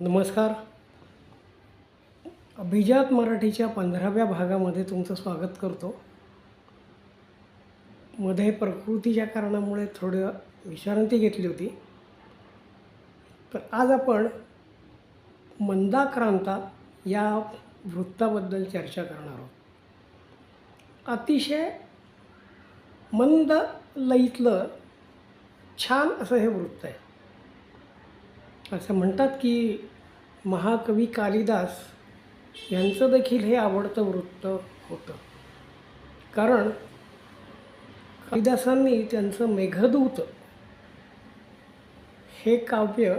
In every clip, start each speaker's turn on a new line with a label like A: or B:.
A: नमस्कार. अभिजात मराठीच्या पंधराव्या भागामध्ये तुमचं स्वागत करतो. मध्ये प्रकृतीच्या कारणामुळे थोडं विश्रांती घेतली होती. तर आज आपण मंदाक्रांता या वृत्ताबद्दल चर्चा करणार आहोत. अतिशय मंद लईतलं छान असं हे वृत्त आहे. असं म्हणतात की महाकवी कालिदास यांचं देखील हे आवडतं वृत्त होतं. कारण कालिदासांनी त्यांचं मेघदूत हे काव्य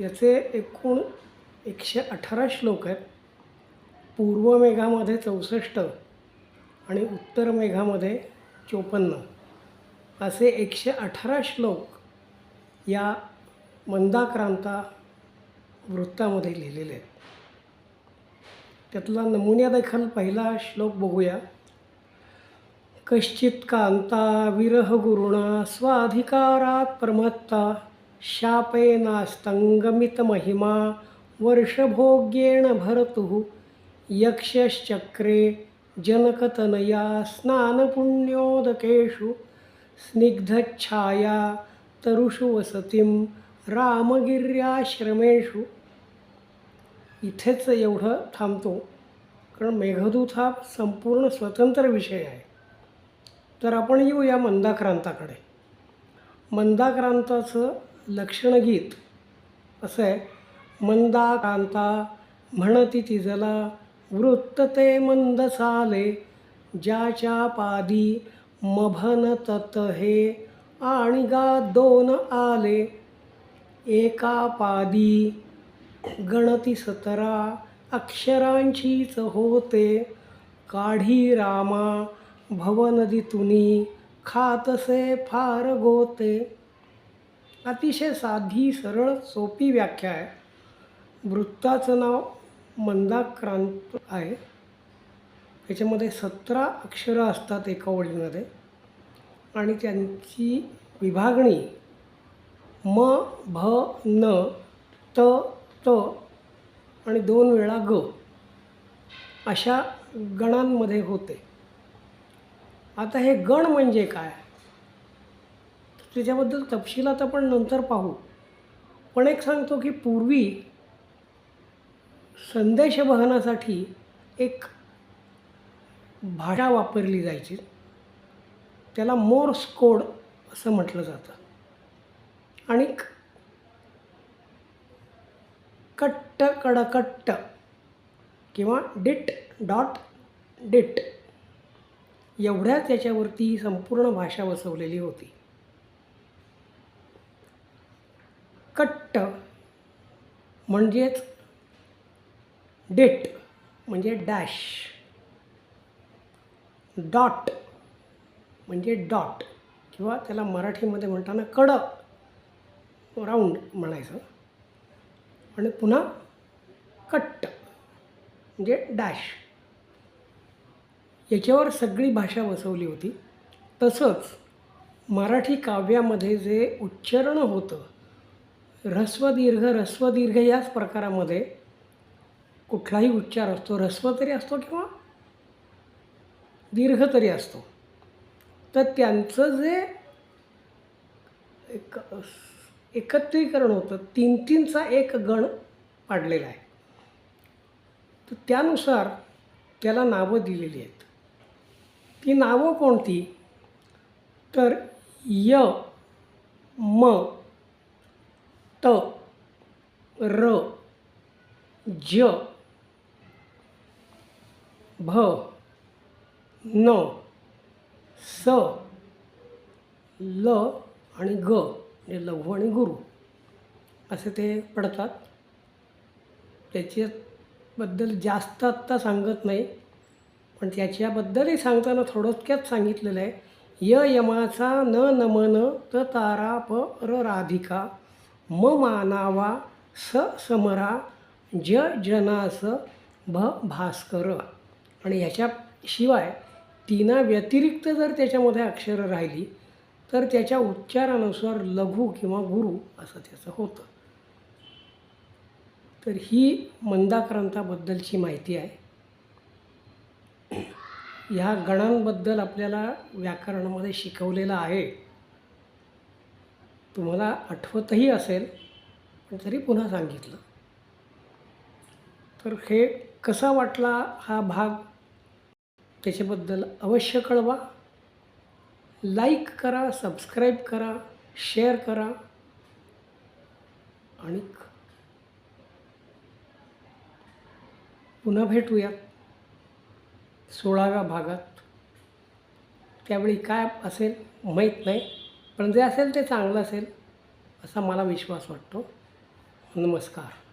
A: याचे एकूण एकशे अठरा श्लोक आहेत. पूर्व मेघामध्ये चौसष्ट आणि उत्तर मेघामध्ये चोपन्न. असे एकशे अठरा श्लोक या मंदाक्रांता वृत्तामध्ये लिहिलेले आहेत. त्यातला नमुन्यादेखील पहिला श्लोक बघूया. कश्चित कांता विरह गुरुणा स्वाधिकारात प्रमत्ता शापेनास्तंगमित महिमा वर्षभोग्येण भरतु यक्षश्चक्रे जनकतनया स्नानपुण्योदकेषु स्निग्धच्छाया तरुषु वसतिं रामगिर्याश्रमेषु। इथेच एवढं थांबतो कारण मेघदूत हा संपूर्ण स्वतंत्र विषय आहे. तर आपण येऊ या मंदाक्रांताकडे. मंदाक्रांताचं लक्षणगीत असं आहे मंदाक्रांता म्हणती तिजला वृत्त ते मंद चाले ज्याच्या पादी मभन तत हे आणि गा दोन आले एका पादी गणती सतरा अक्षरांचीच होते. काढी रामा भवनदीतुनी खातसे फार गोते. अतिशय साधी सरळ सोपी व्याख्या आहे. वृत्ताचं नाव मंदाक्रांत आहे. त्याच्यामध्ये सतरा अक्षरं असतात एका ओळीमध्ये. आणि त्यांची विभागणी म भ न त त आणि दोन वेळा ग अशा गणांमध्ये होते. आता हे गण म्हणजे काय? त्याच्याबद्दल तपशिलात आपण नंतर पाहू. पण एक सांगतो की पूर्वी संदेशवहनासाठी एक भाषा वापरली जायची. त्याला मोर्स कोड असं म्हटलं जातं. आणि कट्ट कडकट्ट किंवा डिट डॉट डिट. एवढ्या त्याच्यावरती संपूर्ण भाषा बसवलेली होती. कट्ट म्हणजेच डिट म्हणजे डॅश. डॉट म्हणजे डॉट किंवा त्याला मराठीमध्ये म्हणताना कडक. राऊंड म्हणायचं. आणि पुन्हा कट्ट म्हणजे डॅश याच्यावर सगळी भाषा बसवली होती. तसंच मराठी काव्यामध्ये जे उच्चारण होतं ऱ्हस्व दीर्घ ऱ्हस्व दीर्घ याच प्रकारामध्ये कुठलाही उच्चार असतो ह्रस्व तरी असतो किंवा दीर्घ तरी असतो. तर त्यांचं जे एक एकत्रीकरण होतं. तीन तीनचा एक गण पाडलेला आहे. तर त्यानुसार त्याला नावं दिलेली आहेत. ती नावं कोणती? तर य म त र ज भ न स ल आणि ग. म्हणजे लघु आणि गुरु असे ते पडतात. त्याच्याबद्दल जास्त आत्ता सांगत नाही पण त्याच्याबद्दलही सांगताना थोडक्यात सांगितलेलं आहे. य यमाचा न नमन त तारा प र राधिका म मानावा स समरा ज जनास भ भास्कर. आणि ह्याच्याशिवाय तिना व्यतिरिक्त जर त्याच्यामध्ये अक्षरं राहिली तर त्याच्या उच्चारानुसार लघु किंवा गुरु असं त्याचं होतं. तर ही मंदाक्रांताबद्दलची माहिती आहे. ह्या गणांबद्दल आपल्याला व्याकरणामध्ये शिकवलेलं आहे. तुम्हाला आठवतही असेल पण तरी पुन्हा सांगितलं. तर हे कसा वाटला हा भाग? त्याच्याबद्दल अवश्य कळवा. लाईक करा सबस्क्राईब करा शेअर करा आणि पुन्हा भेटूयात सोळाव्या भागात. त्यावेळी काय असेल माहीत नाही पण जे असेल ते चांगलं असेल असा मला विश्वास वाटतो. नमस्कार.